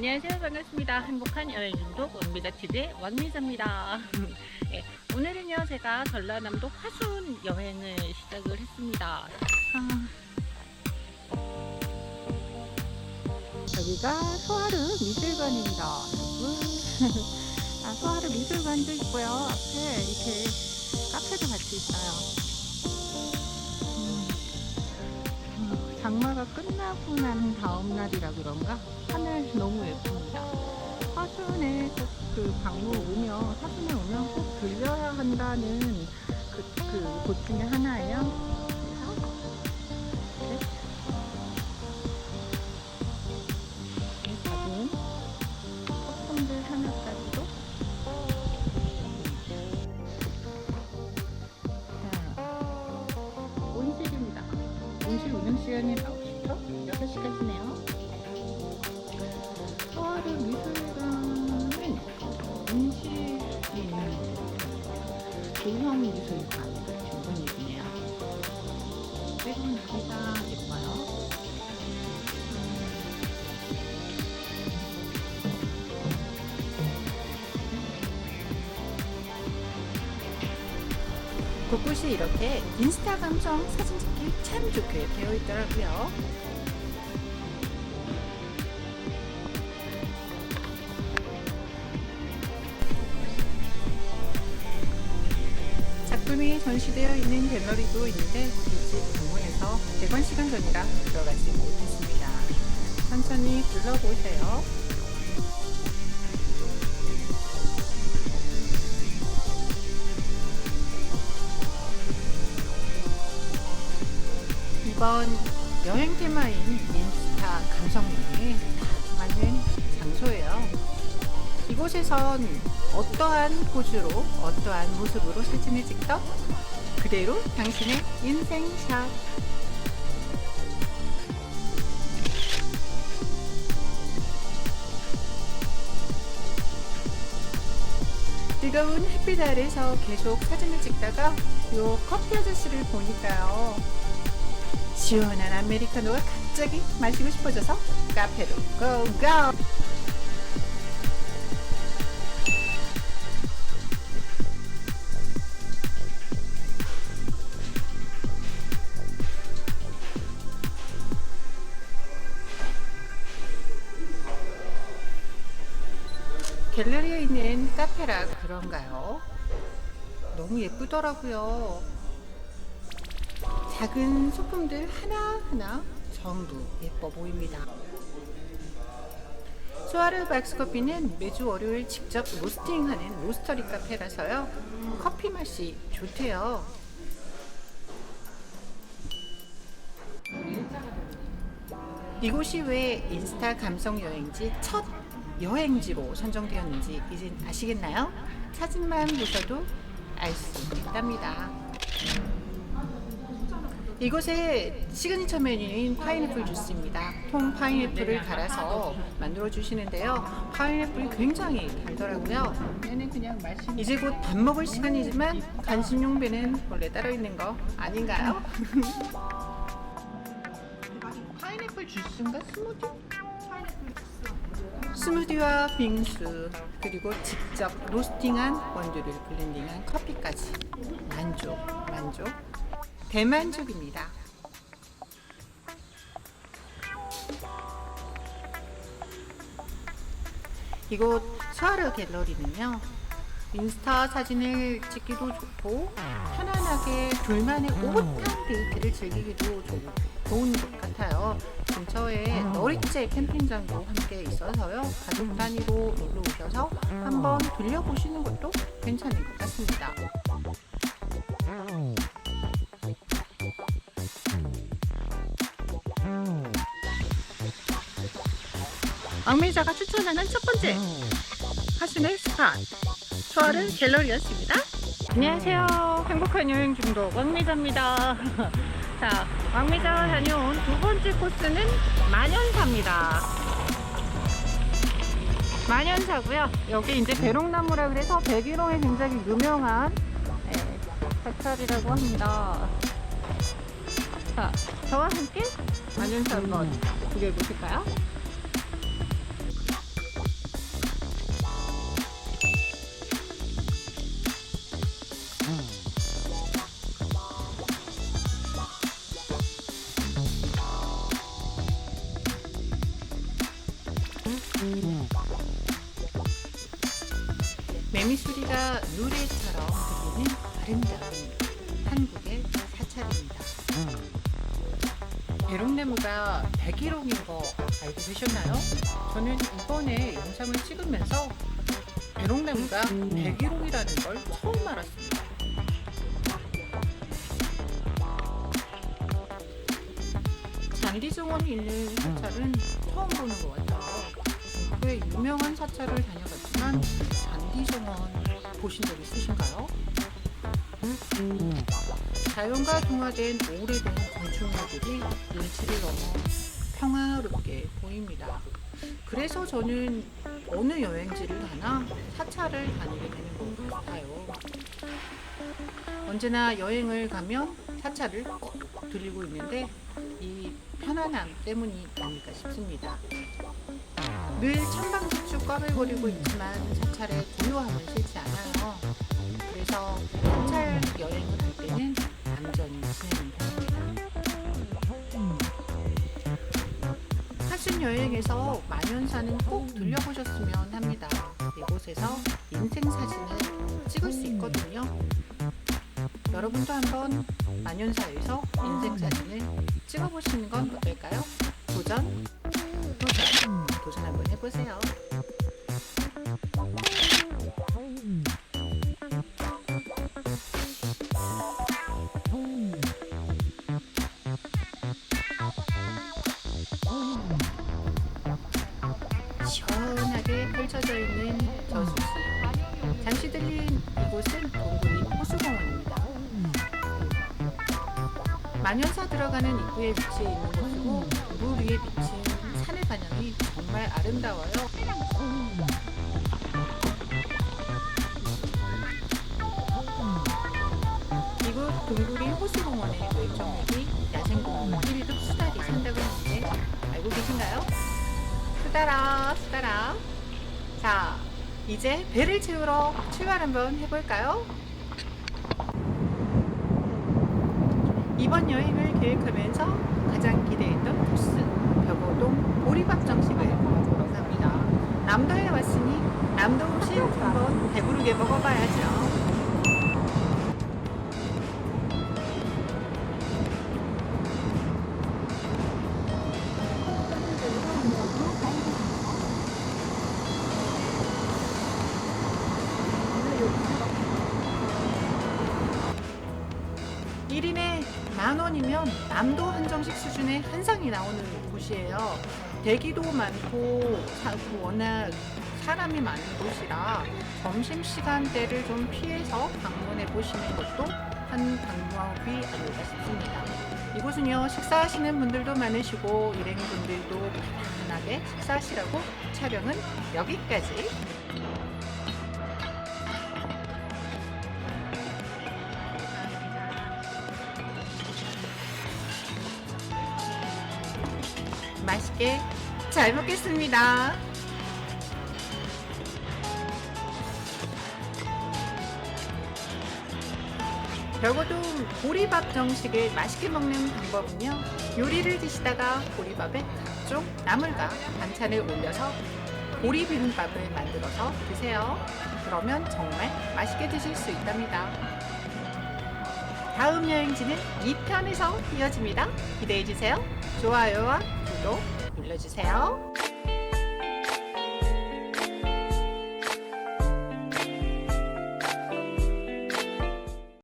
안녕하세요. 반갑습니다. 행복한 여행 중독 원미자 TV의 왕미자입니다. 예, 오늘은요, 제가 전라남도 화순 여행을 시작을 했습니다. 아, 여기가 소하르 미술관입니다. 아, 소하르 미술관도 있고요. 앞에 이렇게 카페도 같이 있어요. 장마가 끝나고 난 다음 날이라 그런가 하늘 너무 예쁩니다. 화순에 꼭 그 방문 오면 화순에 오면 꼭 들려야 한다는 그, 그 곳 중에 하나예요. 조형 미술관 전문이네요. 지금 여기가 예뻐요. 곳곳이 이렇게 인스타 감성 사진 찍기 참 좋게 되어 있더라고요. 작품이 전시되어 있는 갤러리도 있는데 일찍 방문해서 대관 시간 전이라 들어가지 못했습니다. 천천히 둘러보세요. 이번 여행 테마인 인스타 감성여행에 딱 맞는 장소예요. 이곳에선 어떠한 포즈로 어떠한 모습으로 사진을 찍던 그대로 당신의 인생샷. 뜨거운 햇빛 아래서 계속 사진을 찍다가 요 커피 아저씨를 보니까요. 시원한 아메리카노가 갑자기 마시고 싶어져서 카페로 고고 갤러리에 있는 카페라 그런가요? 너무 예쁘더라고요. 작은 소품들 하나하나 전부 예뻐 보입니다. 소아르 박스 커피는 매주 월요일 직접 로스팅하는 로스터리 카페라서요. 커피 맛이 좋대요. 이곳이 왜 인스타 감성 여행지 첫 여행지로 선정되었는지 이제 아시겠나요? 사진만 보셔도 알 수 있답니다. 이곳의 시그니처 메뉴인 파인애플 주스입니다. 통 파인애플을 갈아서 만들어 주시는데요. 파인애플이 굉장히 달더라고요. 이제 곧 밥 먹을 시간이지만 간식용 배는 원래 따로 있는 거 아닌가요? 파인애플 주스인가 스무디? 스무디와 빙수 그리고 직접 로스팅한 원두를 블렌딩한 커피까지 만족 만족 대만족입니다. 이곳 수아르 갤러리는요 인스타 사진을 찍기도 좋고 편안하게 둘만의 오붓한 데이트를 즐기기도 좋, 좋은 곳 같아요. 근처에 너리째 캠핑장도 함께 있어서요 가족 단위로 놀러 오셔서 한번 들려보시는 것도 괜찮은 것 같습니다. 왕미자가 추천하는 첫 번째 하순의 스팟 수아르 갤러리였습니다. 안녕하세요. 행복한 여행 중독 왕미자입니다. 자, 왕미자가 다녀온 두 번째 코스는 만연사입니다. 만연사고요. 여기 이제 배롱나무라 그래서 백일홍에 굉장히 유명한 네, 사찰이라고 합니다. 자, 저와 함께 만연사 한번 구경해 보실까요? 매미소리가 노래처럼 들리는 아름다운 한국의 사찰입니다. 대롱나무가 백일홍인 거 알고 계셨나요? 저는 이번에 영상을 찍으면서 대롱나무가 백일홍이라는 걸 처음 알았습니다. 잔디정원이 있는 사찰은 처음 보는 것 같아요. 꽤 유명한 사찰을 다녀갔지만 잔디정원 보신 적 있으신가요? 자연과 동화된 오래된 건축물들이 일치를 넘어 평화롭게 보입니다. 그래서 저는 어느 여행지를 가나 사찰을 다니게 되는 것 같아요. 언제나 여행을 가면 사찰을 꼭 들리고 있는데 이 편안함 때문이 아닐까 싶습니다. 늘 천방지축 꽈물거리고 있지만 사찰의 고요함은 싫지 않아요. 그래서 사찰 여행을 할 때는 얌전히 지내는 편입니다. 하순 여행에서 만연사는 꼭 들려보셨으면 합니다. 이곳에서 인생 사진을 찍을 수 있거든요. 여러분도 한번 만연사에서 인생 사진을 찍어보시는 건 어떨까요? 도전, 시원하게 펼쳐져 있는 저수지. 잠시 들린 이곳은 동구리 호수공원입니다. 만연사 들어가는 입구에 위치해 있는 곳이고 물 위에 비친 산의 반영이 정말 아름다워요. 이곳 동구리 호수공원의 멸종위 수달아 수달아 자 이제 배를 채우러 출발 한번 해볼까요? 이번 여행을 계획하면서 가장 기대했던 코스 벽오동 보리밥 정식을 먹으러 갑니다. 남도에 왔으니 남도 음식 한번 배부르게 먹어봐야죠. 만 원이면 남도 한정식 수준의 한상이 나오는 곳이에요. 대기도 많고 사- 워낙 사람이 많은 곳이라 점심 시간대를 좀 피해서 방문해 보시는 것도 한 방법이 아닐까 싶습니다. 이곳은요 식사하시는 분들도 많으시고 일행 분들도 편안하게 식사하시라고 촬영은 여기까지. 맛있게 잘 먹겠습니다. 벽오동 보리밥 정식을 맛있게 먹는 방법은요. 요리를 드시다가 보리밥에 각종 나물과 반찬을 올려서 보리 비빔밥을 만들어서 드세요. 그러면 정말 맛있게 드실 수 있답니다. 다음 여행지는 2편에서 이어집니다. 기대해 주세요. 좋아요와 구독 눌러주세요.